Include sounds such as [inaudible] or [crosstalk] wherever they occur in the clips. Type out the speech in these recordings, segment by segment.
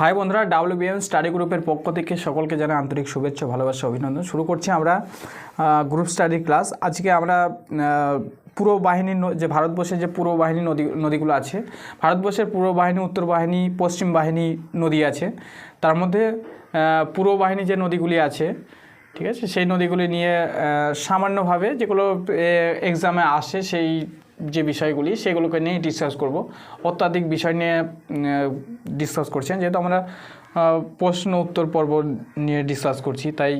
High বন্ধুরা, ডাব্লিউবিএম study গ্রুপের পক্ষ থেকে সকলকে জানাই আন্তরিক শুভেচ্ছা, ভালোবাসা, অভিনন্দন। শুরু করছি আমরা গ্রুপ স্টাডি ক্লাস আজকে আমরা পূর্ব বাহিনীর যে ভারতবর্ষের যে পূর্ব বাহিনী নদী নদীগুলো আছে, ভারতবর্ষের পূর্ব বাহিনী, উত্তর বাহিনী, পশ্চিম বাহিনী নদী আছে। তার মধ্যে পূর্ব বাহিনী যে নদীগুলি আছে, ঠিক আছে? সেই নদীগুলি নিয়ে সামান্যভাবে যেগুলো এক্সামে আসে, সেই যে বিষয়গুলি, সেগুলোকে নিয়ে ডিসকাস করব। অত্যাধিক বিষয় নিয়ে ডিসকাস করছেন। যেহেতু আমরা প্রশ্ন উত্তর পর্ব নিয়ে ডিসকাস করছি, তাই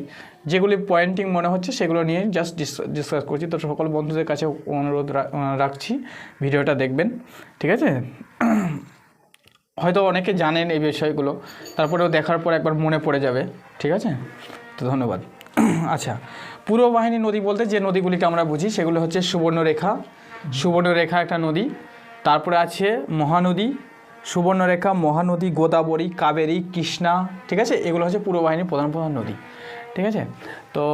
যেগুলি পয়েন্টিং মনে হচ্ছে, সেগুলো নিয়ে জাস্ট ডিসকাস করছি। তো সকল বন্ধুদের কাছে অনুরোধ রাখছি, ভিডিওটা দেখবেন, ঠিক আছে? হয়তো অনেকে জানেন এই বিষয়গুলো, তারপরেও দেখার পর একবার মনে পড়ে যাবে, ঠিক আছে? তো ধন্যবাদ। আচ্ছা পূর্ব বাহিনী নদী বলতে যে নদীগুলিকে আমরা বুঝি, সেগুলো হচ্ছে সুবর্ণরেখা সুবর্ণরেখা একটা নদী তারপরে আছে মহানদী সুবর্ণরেখা মহানদী গোদাবরী কাবেরী কৃষ্ণা ঠিক আছে? এগুলো হচ্ছে পূর্ব বাহিনীর প্রধান প্রধান নদী ঠিক আছে? তো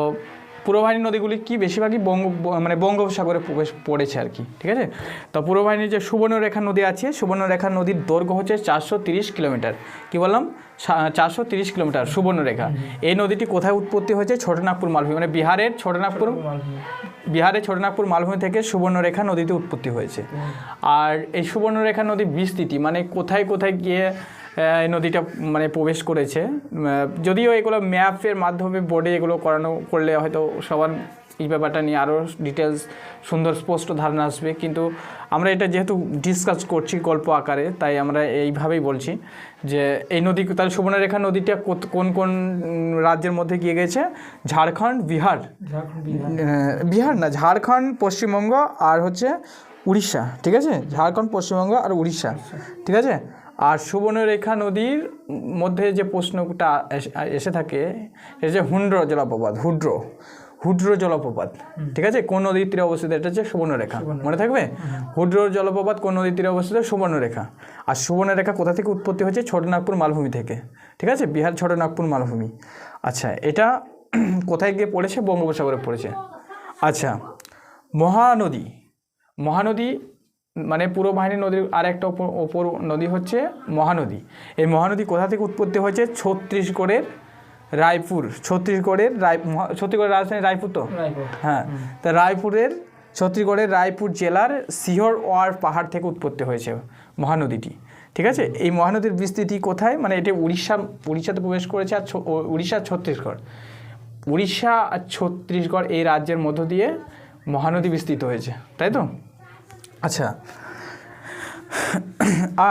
পূর্ব বাহিনী নদীগুলি কি বেশিরভাগই বঙ্গ মানে বঙ্গোপসাগরে প্রবেশ পড়েছে আর কি ঠিক আছে? তো পূর্ব বাহিনীর যে সুবর্ণরেখা নদী আছে সুবর্ণরেখা নদীর দৈর্ঘ্য হচ্ছে চারশো তিরিশ কিলোমিটার। কি বললাম? চারশো তিরিশ কিলোমিটার সুবর্ণরেখা। এই নদীটি কোথায় উৎপত্তি হয়েছে? ছোটনাগপুর মালভূমি মানে বিহারের ছোটনাগপুর বিহারের ছোটনাগপুর মালভূমি থেকে সুবর্ণরেখা নদীতে উৎপত্তি হয়েছে। আর এই সুবর্ণরেখা নদী বিস্তৃতি মানে কোথায় কোথায় গিয়ে এই নদীটা মানে প্রবেশ করেছে যদিও এগুলো ম্যাপের মাধ্যমে বোর্ডে এগুলো করানো, করলে হয়তো সবার এই ব্যাপারটা নিয়ে আরও ডিটেলস সুন্দর স্পষ্ট ধারণা আসবে। কিন্তু আমরা এটা যেহেতু ডিসকাস করছি গল্প আকারে তাই আমরা এইভাবেই বলছি যে এই নদী তাহলে সুবর্ণরেখা নদীটা কোন কোন রাজ্যের মধ্যে গিয়ে গেছে? ঝাড়খণ্ড বিহার। বিহার। না ঝাড়খণ্ড পশ্চিমবঙ্গ আর হচ্ছে উড়িষ্যা ঠিক আছে? ঝাড়খণ্ড পশ্চিমবঙ্গ আর উড়িষ্যা ঠিক আছে? আর সুবর্ণরেখা নদীর মধ্যে যে প্রশ্নটা এসে- এসে থাকে হচ্ছে হুন্ড্র জলপ্রপাত হুড্র হুড্র জলপ্রপাত ঠিক আছে? কোন নদীর তীরে অবস্থিত এটা হচ্ছে সুবর্ণরেখা মনে থাকবে? হুড্র জলপ্রপাত কোন নদীর তীরে অবস্থিত? সুবর্ণরেখা। আর সুবর্ণরেখা কোথা থেকে উৎপত্তি হচ্ছে ছোটনাগপুর মালভূমি থেকে ঠিক আছে? বিহার ছোটনাগপুর মালভূমি। আচ্ছা এটা [clears throat] কোথায় গিয়ে পড়েছে? বঙ্গোপসাগরে পড়েছে। আচ্ছা মহানদী মহানদী মানে পূর্ব বাহিনী নদীর আরেকটা ওপর ওপর নদী হচ্ছে মহানদী। এই মহানদী কোথা থেকে উৎপত্তি হয়েছে? ছত্তিশগড়ের রায়পুর ছত্তিশগড়ের রায় ছত্তিশগড়ের রাজধানী রায়পুর তো? হ্যাঁ তা রায়পুরের ছত্তিশগড়ের রায়পুর জেলার সিহর ওয়ার পাহাড় থেকে উৎপত্তি হয়েছে মহানদীটি। ঠিক আছে? এই মহানদীর বিস্তৃতি কোথায়? মানে এটি উড়িষ্যা উড়িষ্যাতে প্রবেশ করেছে আর উড়িষ্যা ছত্তিশগড়। উড়িষ্যা আর ছত্তিশগড় এই রাজ্যের মধ্য দিয়ে মহানদী বিস্তৃত হয়েছে তাই তো? আচ্ছা।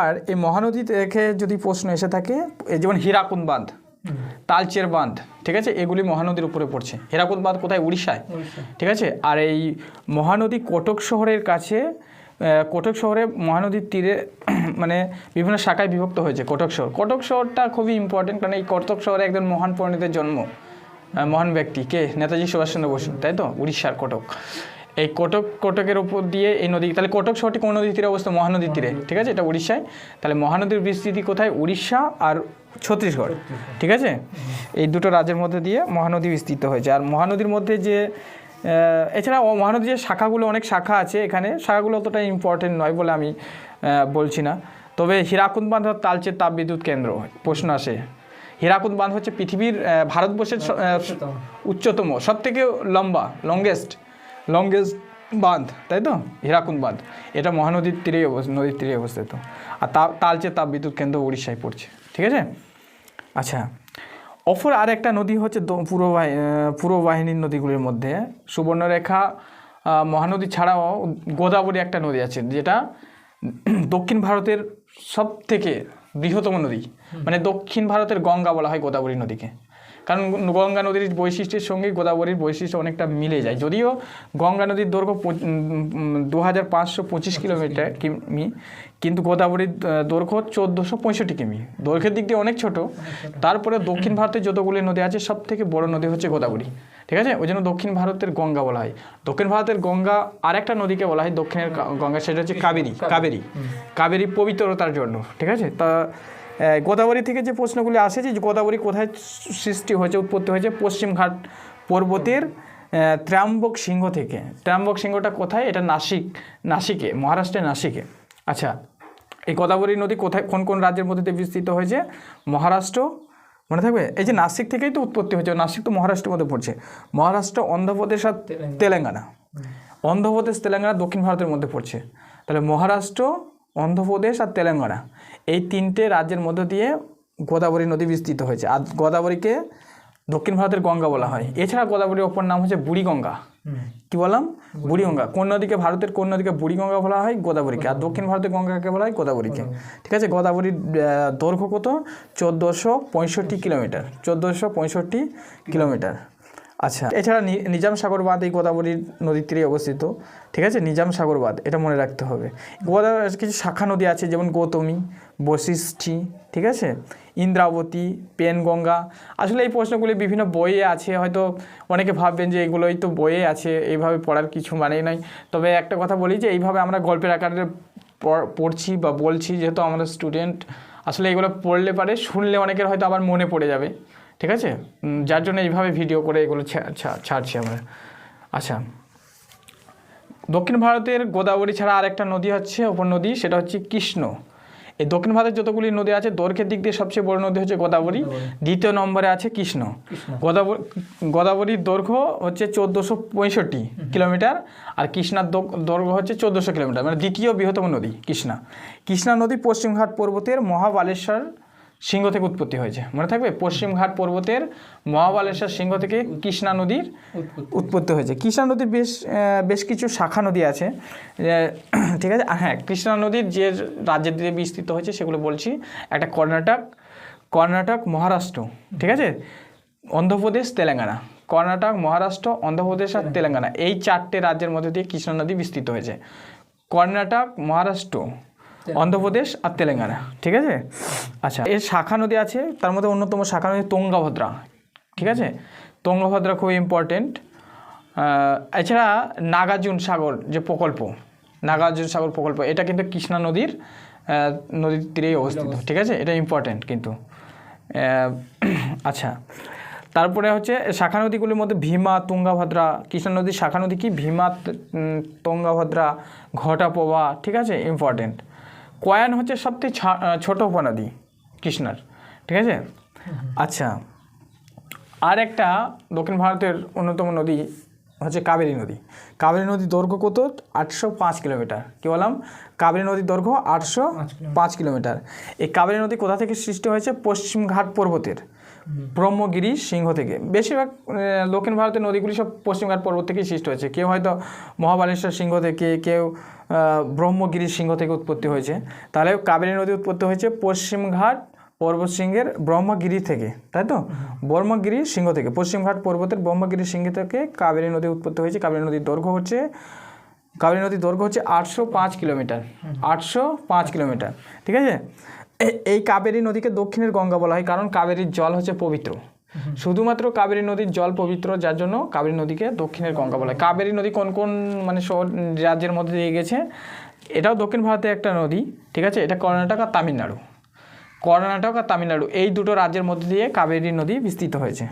আর এই মহানদী থেকে যদি প্রশ্ন এসে থাকে যেমন হীরাকুদ বাঁধ। তালচের বাঁধ ঠিক আছে? এগুলি মহানদীর উপরে পড়ছে। হীরাকুদ বাঁধ কোথায়? উড়িষ্যায়। ঠিক আছে? আর এই মহানদী কটক শহরের কাছে কটক শহরে মহানদীর তীরে [clears throat] মানে বিভিন্ন শাখায় বিভক্ত হয়েছে কটক শহর। কটক শহরটা খুবই ইম্পর্টেন্ট কারণ এই কটক শহরে একজন মহান পণ্ডিতের জন্ম মহান ব্যক্তি। কে? নেতাজি সুভাষচন্দ্র বসু তাই তো? উড়িষ্যার কটক। এই কটক কটকের উপর দিয়ে এই নদী তাহলে কটক শহরটি কোন নদীর তীরে অবস্থিত? মহানদীর তীরে ঠিক আছে? এটা উড়িষ্যায়। তাহলে মহানদীর বিস্তৃতি কোথায়? উড়িষ্যা আর ছত্তিশগড় ঠিক আছে? এই দুটো রাজ্যের মধ্যে দিয়ে মহানদী বিস্তৃত হয়েছে। আর মহানদীর মধ্যে যে এছাড়া মহানদীর যে শাখাগুলো অনেক শাখা আছে এখানে। শাখাগুলো অতটা ইম্পর্টেন্ট নয় বলে আমি বলছি না। তবে হীরাকুদ বাঁধ তালচের তাপবিদ্যুৎ কেন্দ্র প্রশ্ন আসে। হীরাকুদ বাঁধ হচ্ছে পৃথিবীর ভারতবর্ষের উচ্চতম। সব থেকে লম্বা লংগেস্ট লংগেস্ট বাঁধ তাই তো? হীরাকুদ বাঁধ। এটা মহানদীর তীরেই অবস্থিত নদীর তীরে অবস্থিত। আর তা তালচে তাপবিদ্যুৎ কেন্দ্র উড়িষ্যায় পড়ছে। ঠিক আছে? আচ্ছা। অপর আর একটা নদী হচ্ছে পূর্ব পূর্ব বাহিনীর নদীগুলির মধ্যে। সুবর্ণরেখা মহানদী ছাড়াও গোদাবরী একটা নদী আছে যেটা দক্ষিণ ভারতের সব থেকে বৃহত্তম নদী। মানে দক্ষিণ ভারতের গঙ্গা বলা হয় গোদাবরী নদীকে। কারণ গঙ্গা নদীর বৈশিষ্ট্যের সঙ্গে গোদাবরীর বৈশিষ্ট্য অনেকটা মিলে যায়। যদিও গঙ্গা নদীর দৈর্ঘ্য দু হাজার পাঁচশো পঁচিশ কিলোমিটার কিমি। কিন্তু গোদাবরীর দৈর্ঘ্য চোদ্দোশো পঁয়ষট্টি কিমি। দৈর্ঘ্যের দিক দিয়ে অনেক ছোট। তারপরে দক্ষিণ ভারতের যতগুলি নদী আছে সব থেকে বড় নদী হচ্ছে গোদাবরী। ঠিক আছে? ওই জন্য দক্ষিণ ভারতের গঙ্গা বলা হয়। দক্ষিণ ভারতের গঙ্গা আরেকটা নদীকে বলা হয় দক্ষিণের গঙ্গা সেটা হচ্ছে কাবেরী। কাবেরী। কাবেরী পবিত্রতার জন্য। ঠিক আছে? তা গোদাবরী থেকে যে প্রশ্নগুলি আসে যে গোদাবরী কোথায় সৃষ্টি হয়েছে উৎপত্তি হয়েছে পশ্চিমঘাট পর্বতের আহ, ত্র্যম্বক সিংহ থেকে। ত্র্যম্বক সিংহটা কোথায়? এটা নাসিক নাসিকে মহারাষ্ট্রের নাসিকে। আচ্ছা এই গোদাবরী নদী কোথায় কোন কোন রাজ্যের মধ্যে বিস্তৃত হয়েছে? মহারাষ্ট্র মনে থাকবে? এই যে নাসিক থেকেই তো উৎপত্তি হয়েছে নাসিক তো মহারাষ্ট্রের মধ্যে পড়ছে। মহারাষ্ট্র অন্ধ্রপ্রদেশ আর তেলেঙ্গানা। অন্ধ্রপ্রদেশ তেলেঙ্গানা দক্ষিণ ভারতের মধ্যে পড়ছে। তাহলে মহারাষ্ট্র অন্ধ্রপ্রদেশ আর তেলেঙ্গানা। এই তিনটে রাজ্যের মধ্য দিয়ে গোদাবরী নদী বিস্তৃত হয়েছে। আর গোদাবরীকে দক্ষিণ ভারতের গঙ্গা বলা হয়। এছাড়া গোদাবরীর অপর নাম হচ্ছে বুড়িগঙ্গা। কি বললাম? বুড়িগঙ্গা। কোন নদীকে ভারতের কোন নদীকে বুড়িগঙ্গা বলা হয়? গোদাবরীকে। আর দক্ষিণ ভারতের গঙ্গাকে বলা হয় গোদাবরীকে। ঠিক আছে? গোদাবরীর দৈর্ঘ্য কত? চোদ্দোশো পঁয়ষট্টি কিলোমিটার। চোদ্দোশো পঁয়ষট্টি কিলোমিটার। আচ্ছা এছাড়া নিজাম সাগর বাঁধ এই গোদাবরী নদীর তীরে অবস্থিত, ঠিক আছে? নিজাম সাগর বাঁধ, এটা মনে রাখতে হবে। গোদাবরীর কিছু শাখা নদী আছে, যেমন গৌতমী, বশিষ্ঠী, ঠিক আছে? ইন্দ্রাবতী, পেনগঙ্গা। আসলে এই প্রশ্নগুলি বিভিন্ন বইয়ে আছে, হয়তো অনেকে ভাববেন যে এগুলোই তো বইয়ে আছে, এইভাবে পড়ার কিছু মানেই নাই। তবে একটা কথা বলি যে, এইভাবে আমরা গল্পের আকারে পড়- পড়ছি বা বলছি, যেহেতু আমাদের স্টুডেন্ট, আসলে এগুলো পড়লে পারে, শুনলে অনেকের হয়তো আবার মনে পড়ে যাবে। ঠিক আছে? যার জন্য এইভাবে ভিডিও করে এগুলো ছাড়ছি আমরা। আচ্ছা। দক্ষিণ ভারতের গোদাবরী ছাড়া আরেকটা নদী হচ্ছে উপনদী সেটা হচ্ছে কৃষ্ণ। এই দক্ষিণ ভারতের যতগুলি নদী আছে দৈর্ঘ্যের দিক দিয়ে সবচেয়ে বড় নদী হচ্ছে গোদাবরী। দ্বিতীয় নম্বরে আছে কৃষ্ণ। গোদাবরী গোদাবরীর দৈর্ঘ্য হচ্ছে চোদ্দোশো পঁয়ষট্টি কিলোমিটার আর কৃষ্ণার দো- দৈর্ঘ্য হচ্ছে চোদ্দোশো কিলোমিটার মানে দ্বিতীয় বৃহত্তম নদী কৃষ্ণা। কৃষ্ণা নদী পশ্চিমঘাট পর্বতের মহাবালেশ্বর সিংহ থেকে উৎপত্তি হয়েছে। মনে থাকবে? পশ্চিমঘাট পর্বতের মহাবালেশ্বর সিংহ থেকে কৃষ্ণা নদীর উৎপত্তি। হয়েছে। কৃষ্ণা নদীর বেশ বেশ কিছু শাখা নদী আছে। [clears throat] ঠিক আছে? হ্যাঁ কৃষ্ণা নদীর যে রাজ্যের দিকে বিস্তৃত হয়েছে সেগুলো বলছি। একটা কর্ণাটক কর্ণাটক মহারাষ্ট্র ঠিক আছে? অন্ধ্রপ্রদেশ তেলেঙ্গানা। কর্ণাটক মহারাষ্ট্র অন্ধ্রপ্রদেশ আর তেলেঙ্গানা। এই চারটে রাজ্যের মধ্যে দিয়ে কৃষ্ণা নদী বিস্তৃত হয়েছে। কর্ণাটক মহারাষ্ট্র অন্ধ্রপ্রদেশ আর তেলেঙ্গানা ঠিক আছে? আচ্ছা এর শাখা নদী আছে তার মধ্যে অন্যতম শাখা নদী তুঙ্গাভদ্রা ঠিক আছে? তুঙ্গভদ্রা খুব ইম্পর্টেন্ট এছাড়া নাগার্জুন সাগর যে প্রকল্প নাগার্জুন সাগর প্রকল্প এটা কিন্তু কৃষ্ণা নদীর নদীর তীরেই অবস্থিত ঠিক আছে? এটা ইম্পর্টেন্ট কিন্তু। আচ্ছা তারপরে হচ্ছে শাখা নদীগুলির মধ্যে ভীমা তুঙ্গাভদ্রা কৃষ্ণা নদীর শাখা নদী কি? ভীমা তুঙ্গাভদ্রা ঘটাপোবা ঠিক আছে? ইম্পর্টেন্ট কয়ান হচ্ছে সবচেয়ে ছোট উপনদী কৃষ্ণার ঠিক আছে? আচ্ছা আর একটা দক্ষিণ ভারতের অন্যতম নদী হচ্ছে কাবেরী নদী। কাবেরী নদীর দৈর্ঘ্য কত? আটশো পাঁচ কিলোমিটার। কী বললাম? কাবেরী নদীর দৈর্ঘ্য আটশো পাঁচ কিলোমিটার। এই কাবেরী নদী কোথা থেকে সৃষ্টি হয়েছে? পশ্চিমঘাট পর্বতের। ব্রহ্মগিরি সিংহ থেকে। বেশিরভাগ দক্ষিণ ভারতের নদীগুলি সব পশ্চিমঘাট পর্বত থেকেই সৃষ্টি হয়েছে। কেউ হয়তো মহাবালেশ্বর সিংহ থেকে, কেউ ব্রহ্মগিরি সিংহ থেকে উৎপত্তি হয়েছে। তাহলে কাবেরী নদী উৎপত্তি হয়েছে পশ্চিমঘাট পর্বত সিংহের ব্রহ্মগিরি থেকে, তাই তো? ব্রহ্মগিরি সিংহ থেকে, পশ্চিমঘাট পর্বতের ব্রহ্মগিরি সিংহ থেকে কাবেরী নদী উৎপত্তি হয়েছে। কাবেরী নদীর দৈর্ঘ্য হচ্ছে, কাবেরী নদীর দৈর্ঘ্য হচ্ছে আটশো পাঁচ কিলোমিটার। আটশো পাঁচ কিলোমিটার, ঠিক আছে? এই কাবেরী নদীকে দক্ষিণের গঙ্গা বলা হয়, কারণ কাবেরীর জল হচ্ছে পবিত্র। শুধুমাত্র কাবেরী নদীর জল পবিত্র, যার জন্য কাবেরী নদীকে দক্ষিণের গঙ্গা বলা হয়। কাবেরী নদী কোন কোন মানে শহর, রাজ্যের মধ্যে দিয়ে গেছে? এটাও দক্ষিণ ভারতের একটা নদী, ঠিক আছে? এটা কর্ণাটক আর তামিলনাড়ু। কর্ণাটক আর তামিলনাড়ু, এই দুটো রাজ্যের মধ্যে দিয়ে কাবেরী নদী বিস্তৃত হয়েছে।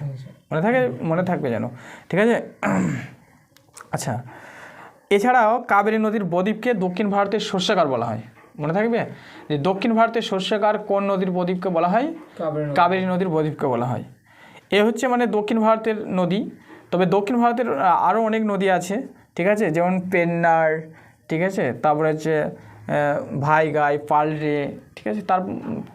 মনে থাকে, মনে থাকবে যেন, ঠিক আছে? আচ্ছা এছাড়াও কাবেরী নদীর বদ্বীপকে দক্ষিণ ভারতের শস্যাগার বলা হয়। মনে থাকবে? যে দক্ষিণ ভারতের শস্যাগার কোন নদীর প্রদীপকে বলা হয়? কাবেরী নদীর প্রদীপকে বলা হয়। এ হচ্ছে মানে দক্ষিণ ভারতের নদী। তবে দক্ষিণ ভারতের আরও অনেক নদী আছে ঠিক আছে? যেমন পেন্নার ঠিক আছে? তারপরে হচ্ছে ভাইগাই পালরে ঠিক আছে? তার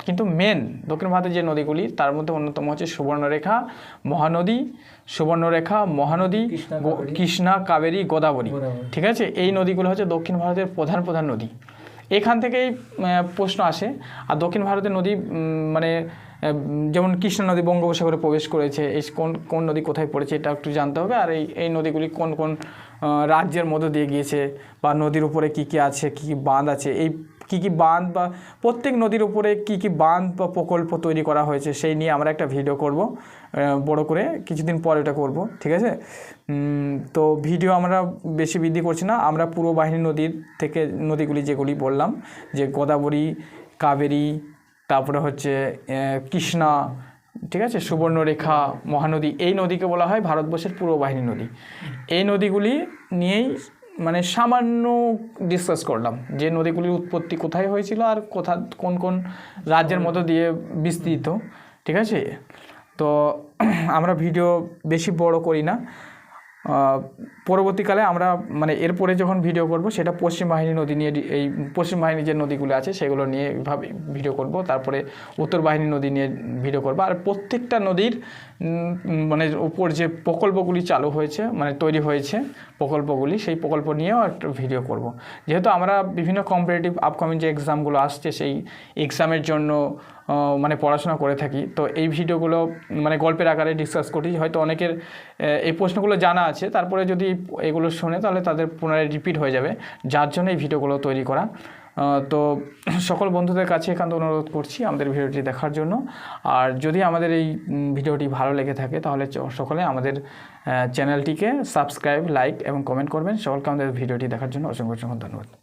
কিন্তু মেন দক্ষিণ ভারতের যে নদীগুলি তার মধ্যে অন্যতম হচ্ছে সুবর্ণরেখা মহানদী সুবর্ণরেখা মহানদী গো- কৃষ্ণা কাবেরী গোদাবরী। ঠিক আছে? এই নদীগুলো হচ্ছে দক্ষিণ ভারতের প্রধান প্রধান নদী। এখান থেকেই প্রশ্ন আসে। আর দক্ষিণ ভারতের নদী মানে যেমন কৃষ্ণা নদী বঙ্গোপসাগরে প্রবেশ করেছে, এই কোন কোন নদী কোথায় পড়েছে এটা একটু জানতে হবে। আর এই এই নদীগুলি কোন কোন রাজ্যের মধ্য দিয়ে গিয়েছে বা নদীর উপরে কি কি আছে, কি কি বাঁধ আছে, এই কি কি বাঁধ বা প্রত্যেক নদীর উপরে কি কি বাঁধ বা প্রকল্প তৈরি করা হয়েছে, সেই নিয়ে আমরা একটা ভিডিও করব। বড় করে কিছুদিন পর এটা করব, ঠিক আছে? তো ভিডিও আমরা বেশি বৃদ্ধি করছি না, আমরা পূর্ব বাহিনী নদীর থেকে নদীগুলি যেগুলি বললাম, যে গোদাবরী, কাবেরী, তারপরে হচ্ছে কৃষ্ণা, ঠিক আছে? সুবর্ণরেখা, মহানদী, এই নদীকে বলা হয় ভারতবর্ষের পূর্ব বাহিনী নদী। এই নদীগুলি নিয়েই মানে সামান্য ডিসকাস করলাম, যে নদীগুলির উৎপত্তি কোথায় হয়েছিল আর কোথা, কোন কোন রাজ্যের মতো দিয়ে বিস্তৃত, ঠিক আছে? তো [clears throat] আমরা ভিডিও বেশি বড় করি না। পরবর্তীকালে আমরা মানে এরপরে যখন ভিডিও করব, সেটা পশ্চিম বাহিনী নদী নিয়ে এই পশ্চিম বাহিনী যে নদীগুলো আছে, সেগুলো নিয়ে ভাবে ভিডিও করব। তারপরে উত্তর বাহিনী নদী নিয়ে ভিডিও করব। আর প্রত্যেকটা নদীর মানে উপর যে প্রকল্পগুলি চালু হয়েছে মানে তৈরি হয়েছে প্রকল্পগুলি, সেই প্রকল্প নিয়েও একটা ভিডিও করব। যেহেতু আমরা বিভিন্ন কম্পিটিটিভ আপকামিং যে এক্সামগুলো আসছে, সেই এক্সামের জন্য মানে পড়াশোনা করে থাকি। তো এই ভিডিওগুলো মানে গল্পের আকারে ডিসকাস করি। হয়তো অনেকের এই প্রশ্নগুলো জানা আছে। তারপরে যদি এগুলো শোনে, তাহলে তাদের পুনরায় রিপিট হয়ে যাবে। যার জন্য এই ভিডিওগুলো তৈরি করা। তো [clears throat] সকল বন্ধুদের কাছে একান্ত অনুরোধ করছি আমাদের ভিডিওটি দেখার জন্য। আর যদি আমাদের এই ভিডিওটি ভালো লেগে থাকে, তাহলে সকলে আমাদের চ্যানেলটিকে সাবস্ক্রাইব লাইক এবং কমেন্ট করবেন। সকলকে আমাদের ভিডিওটি দেখার জন্য অসংখ্য অসংখ্য ধন্যবাদ।